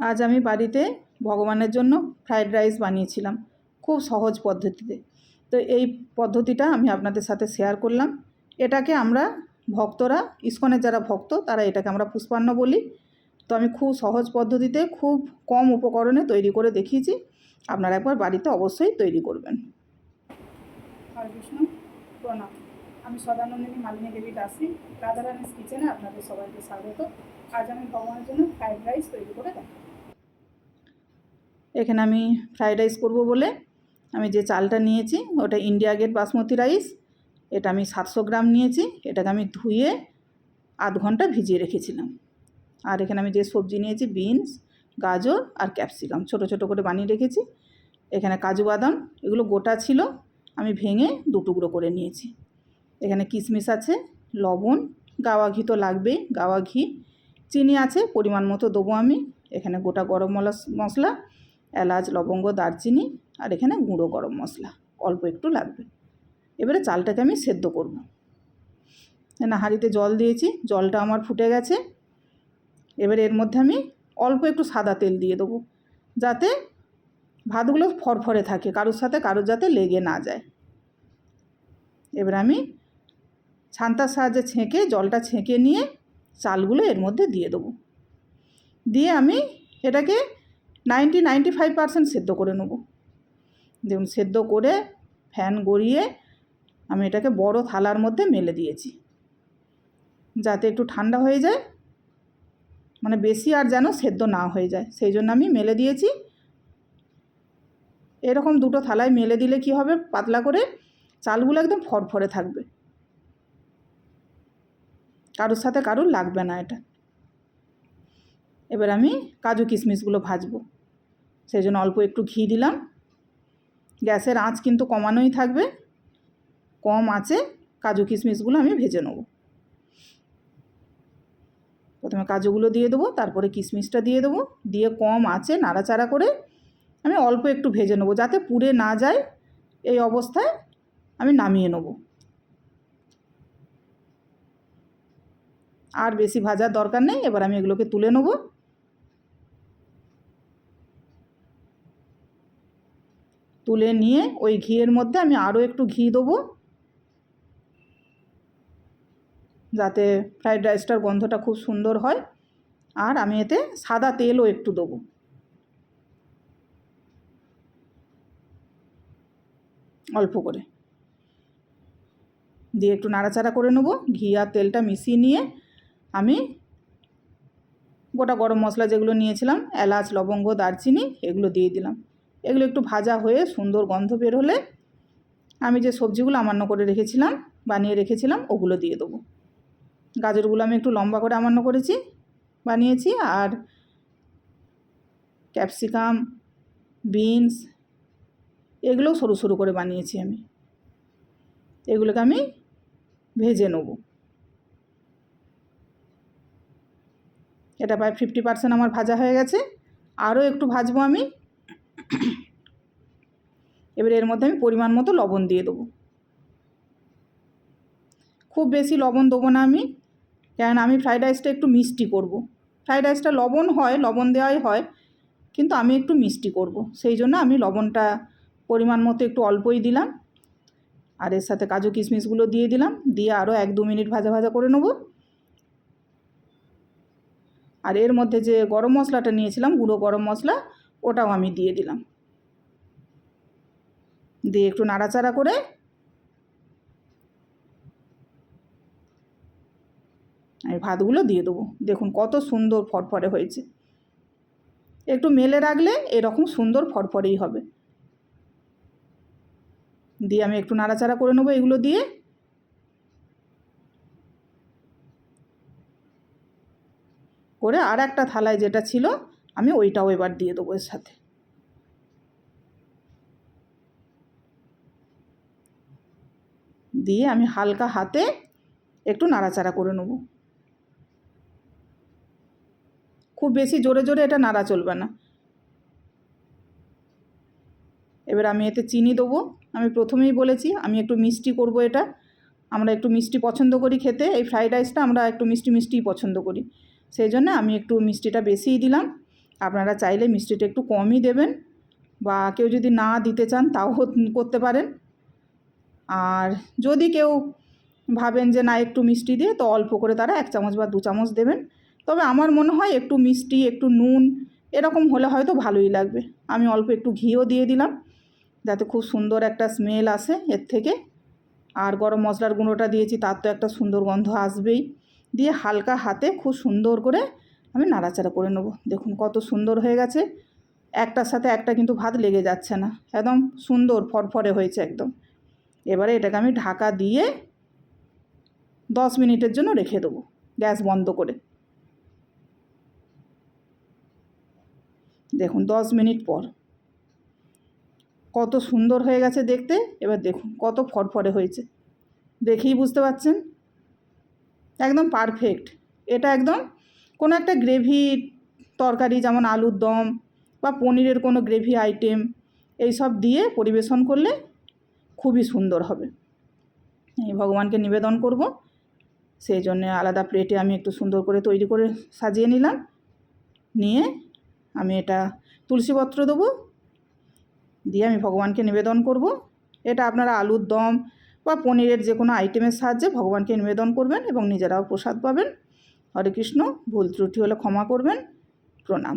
আজ আমি বাড়িতে ভগবানের জন্য ফ্রায়েড রাইস বানিয়েছিলাম, খুব সহজ পদ্ধতিতে। তো এই পদ্ধতিটা আমি আপনাদের সাথে শেয়ার করলাম। এটাকে আমরা ভক্তরা, ইস্কনের যারা ভক্ত, তারা এটাকে আমরা পুষ্পান্ন বলি। তো আমি খুব সহজ পদ্ধতিতে, খুব কম উপকরণে তৈরি করে দেখিয়েছি। আপনারা একবার বাড়িতে অবশ্যই তৈরি করবেন। হরে কৃষ্ণ প্রণাম। আমি সদানন্দিনী মালিনী দেবী দাসী রাধারানীস কিচেনে আপনাদের সবাইকে স্বাগত। আজ আমি ভগবানের জন্য ফ্রাইড রাইস তৈরি করে দেখাবো। এখানে আমি ফ্রাইড রাইস করব বলে আমি যে চালটা নিয়েছি ওটা ইন্ডিয়া গেট বাসমতি রাইস, এটা আমি সাতশো গ্রাম নিয়েছি, এটাকে আমি ধুয়ে আধ ঘণ্টা ভিজিয়ে রেখেছিলাম। আর এখানে আমি যে সবজি নিয়েছি, বিনস, গাজর আর ক্যাপসিকাম, ছোট ছোট করে বানিয়ে রেখেছি। এখানে কাজু বাদাম, এগুলো গোটা ছিল, আমি ভেঙে দু টুকরো করে নিয়েছি। এখানে কিশমিশ আছে, লবণ, গাওয়া ঘি তো লাগবেই, গাওয়া ঘি, চিনি আছে, পরিমাণ মতো দেবো আমি। এখানে গোটা গরম মশলা এলাচ, লবঙ্গ, দারচিনি আর এখানে গুঁড়ো গরম মশলা। অল্প একটু লাগবে। এবারে চালটাকে আমি সেদ্ধ করব। না, হাঁড়িতে জল দিয়েছি, জলটা আমার ফুটে গেছে। এবারে এর মধ্যে আমি অল্প একটু সাদা তেল দিয়ে দেবো, যাতে ভাতগুলো ফরফরে থাকে, কারোর সাথে কারোর যাতে লেগে না যায়। এবার আমি ছান্তার সাহায্যে ছেঁকে, জলটা ছেঁকে নিয়ে চালগুলো এর মধ্যে দিয়ে দেবো। দিয়ে আমি এটাকে নাইনটি নাইনটি ফাইভ পার্সেন্ট সেদ্ধ করে নেব। দেখুন, সেদ্ধ করে ফ্যান গড়িয়ে আমি এটাকে বড় থালার মধ্যে মেলে দিয়েছি। যাতে একটু ঠান্ডা হয়ে যায় মানে বেশি আর যেন সেদ্ধ না হয়ে যায়। সেই জন্য আমি মেলে দিয়েছি। এরকম দুটো থালায় মেলে দিলে কি হবে? পাতলা করে চালগুলো একদম ফরফরে থাকবে। কারোর সাথে কারোর লাগবে না এটা। এবার আমি কাজু কিশমিশগুলো ভাজবো। সেই জন্য অল্প একটু ঘি দিলাম। গ্যাসের আঁচ কিন্তু কমানোই থাকবে। কম আঁচে কাজু কিশমিশগুলো আমি ভেজে নেব। প্রথমে কাজুগুলো দিয়ে দেবো, তারপরে কিশমিশটা দিয়ে দেবো। দিয়ে কম আঁচে নাড়াচাড়া করে আমি অল্প একটু ভেজে নেব, যাতে পুড়ে না যায়। এই অবস্থায় আমি নামিয়ে নেব। আর বেশি ভাজার দরকার নেই, এবার আমি এগুলোকে তুলে নেব। তুলে নিয়ে ওই ঘিয়ের মধ্যে আমি আরও একটু ঘি দেবো। যাতে ফ্রাইড রাইসটার গন্ধটা খুব সুন্দর হয়। আর আমি এতে সাদা তেলও একটু দেবো। অল্প করে। দিয়ে একটু নাড়াচাড়া করে নেব। ঘি আর তেলটা মিশিয়ে নিয়ে আমি গোটা গরম মশলা যেগুলো নিয়েছিলাম, এলাচ, লবঙ্গ, দারচিনি, এগুলো দিয়ে দিলাম। এগুলো একটু ভাজা হয়ে সুন্দর গন্ধ বের হলে আমি যে সবজিগুলো আমান্য করে রেখেছিলাম, বানিয়ে রেখেছিলাম, ওগুলো দিয়ে দেবো। গাজরগুলো আমি একটু লম্বা করে আমান্য করেছি, বানিয়েছি, আর ক্যাপসিকাম, বিনস এগুলোও সরু সরু করে বানিয়েছি আমি। এগুলোকে আমি ভেজে নেব। এটা প্রায় ফিফটি পার্সেন্ট আমার ভাজা হয়ে গেছে। আরও একটু ভাজবো আমি। এবার এর মধ্যে আমি পরিমাণ মতো লবণ দিয়ে দেবো খুব বেশি লবণ দেবো না আমি কেন আমি ফ্রাইড রাইসটা একটু মিষ্টি করব। ফ্রাইড রাইসটা লবণ হয়, লবণ দেওয়াই হয়, কিন্তু আমি একটু মিষ্টি করব। সেই জন্য আমি লবণটা পরিমাণ মতো একটু অল্পই দিলাম আর এর সাথে কাজু কিশমিশগুলো দিয়ে দিলাম, দিয়ে আরও এক দু মিনিট ভাজা ভাজা করে নেব আর এর মধ্যে যে গরম মশলাটা নিয়েছিলাম, গুঁড়ো গরম মশলা ওটাও আমি দিয়ে দিলাম। দিয়ে একটু নাড়াচাড়া করে আমি ভাতগুলো দিয়ে দেবো। দেখুন কত সুন্দর ফরফরে হয়েছে। একটু মেলে রাখলে এরকম সুন্দর ফরফরেই হবে। দিয়ে আমি একটু নাড়াচাড়া করে নেব এগুলো দিয়ে। করে আর একটা থালায় যেটা ছিল আমি ওইটাও এবার দিয়ে দেবো এর সাথে। দিয়ে আমি হালকা হাতে একটু নাড়াচাড়া করে নেব। খুব বেশি জোরে জোরে এটা নাড়া চলবে না। এবার আমি এতে চিনি দেবো। আমি প্রথমেই বলেছি আমি একটু মিষ্টি করব এটা। আমরা একটু মিষ্টি পছন্দ করি খেতে। এই ফ্রাইড রাইসটা আমরা একটু মিষ্টি মিষ্টিই পছন্দ করি। সেই জন্য আমি একটু মিষ্টিটা বেশিই দিলাম। আপনারা চাইলে মিষ্টিটা একটু কমই দেবেন বা কেউ যদি না দিতে চান তাও করতে পারেন। আর যদি কেউ ভাবেন যে না, একটু মিষ্টি দিয়ে তো অল্প করে তারা এক চামচ বা দু চামচ দেবেন। তবে আমার মনে হয় একটু মিষ্টি, একটু নুন এরকম হলে হয়তো ভালোই লাগবে। আমি অল্প একটু ঘিও দিয়ে দিলাম যাতে খুব সুন্দর একটা স্মেল আসে এর থেকে। আর গরম মশলার গুঁড়োটা দিয়েছি, তার তো একটা সুন্দর গন্ধ আসবেই। দিয়ে হালকা হাতে খুব সুন্দর করে আমি নাড়াচাড়া করে নেব। দেখুন কত সুন্দর হয়ে গেছে। একটার সাথে একটা কিন্তু ভাত লেগে যাচ্ছে না। একদম সুন্দর ফরফরে হয়েছে একদম। এবারে এটাকে আমি ঢাকা দিয়ে দশ মিনিটের জন্য রেখে দেবো গ্যাস বন্ধ করে। দেখুন দশ মিনিট পর। কত সুন্দর হয়ে গেছে দেখতে। এবার দেখুন কত ফরফরে হয়েছে। দেখেই বুঝতে পারছেন? একদম পারফেক্ট। এটা একদম কোনো একটা গ্রেভি তরকারি যেমন আলুর দম বা পনিরের কোনো গ্রেভি আইটেম এইসব দিয়ে পরিবেশন করলে খুবই সুন্দর হবে। এই ভগবানকে নিবেদন করব। সেই জন্যে আলাদা প্লেটে আমি একটু সুন্দর করে তৈরি করে সাজিয়ে নিলাম। নিয়ে আমি এটা তুলসীপত্র দেবো। দিয়ে আমি ভগবানকে নিবেদন করব। এটা আপনারা আলুর দম বা পনিরের যে কোনো আইটেমের সাহায্যে ভগবানকে নিবেদন করবেন এবং নিজেরাও প্রসাদ পাবেন। হরে কৃষ্ণ ভুল ত্রুটি হলে ক্ষমা করবেন প্রণাম।